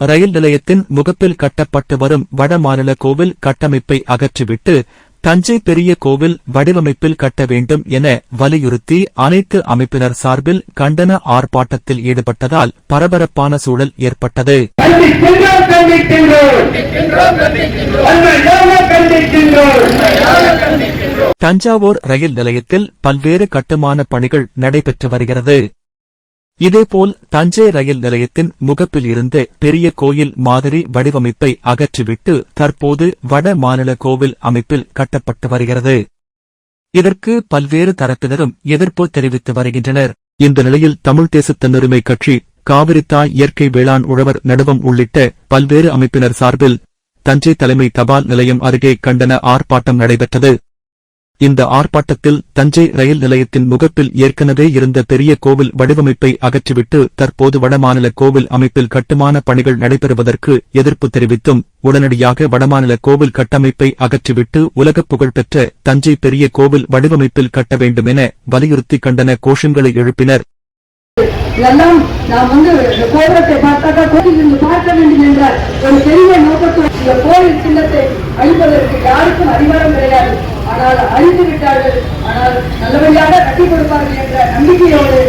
ரயில் நிலையத்தின் முகப்பில் கட்டப்பட்டு வரும் வடமாநில கோவில் கட்டமைப்பை அகற்றிவிட்டு தஞ்சை பெரிய கோவில் வடிவமைப்பில் கட்ட வேண்டும் என வலியுறுத்தி அனைத்து அமைப்பினர் சார்பில் கண்டன ஆர்ப்பாட்டத்தில் ஈடுபட்டதால் பரபரப்பான சூழல் ஏற்பட்டது. தஞ்சாவூர் ரயில் நிலையத்தில் பல்வேறு கட்டுமான பணிகள் நடைபெற்று வருகிறது. இதேபோல் தஞ்சை ரயில் நிலையத்தின் முகப்பில் இருந்து பெரிய கோயில் மாதிரி வடிவமைப்பை அகற்றிவிட்டு தற்போது வட மாநில கோவில் அமைப்பில் கட்டப்பட்டு வருகிறது. இதற்கு பல்வேறு தரப்பினரும் எதிர்ப்பு தெரிவித்து வருகின்றனர். இந்த நிலையில் தமிழ் தேச தன்னுரிமை கட்சி காவிரித்தாய் இயற்கை வேளாண் உழவர் நடுவம் உள்ளிட்ட பல்வேறு அமைப்பினர் சார்பில் தஞ்சை தலைமை தபால் நிலையம் அருகே கண்டன ஆர்ப்பாட்டம் நடைபெற்றது. இந்த ஆர்ப்பாட்டத்தில் தஞ்சை ரயில் நிலையத்தின் முகப்பில் ஏற்கனவே இருந்த பெரிய கோவில் வடிவமைப்பை அகற்றிவிட்டு தற்போது வடமாநில கோவில் அமைப்பில் கட்டுமான பணிகள் நடைபெறுவதற்கு எதிர்ப்பு தெரிவித்தும் உடனடியாக வடமாநில கோவில் கட்டமைப்பை அகற்றிவிட்டு உலகப் புகழ்பெற்ற தஞ்சை பெரிய கோவில் வடிவமைப்பில் கட்ட வேண்டும் என வலியுறுத்தி கண்டன கோஷங்களை எழுப்பினர். நாம் வந்து கோபுரத்தை பார்த்தாக்கா இருந்து பார்க்க வேண்டும் ஒரு பெரிய சின்னத்தை அழிப்பதற்கு யாருக்கும் அதிகாரம் கிடையாது. ஆனால் அழிந்து விட்டார்கள். ஆனால் நல்லபடியாக கட்டி கொடுப்பார்கள் என்ற நம்பிக்கையோடு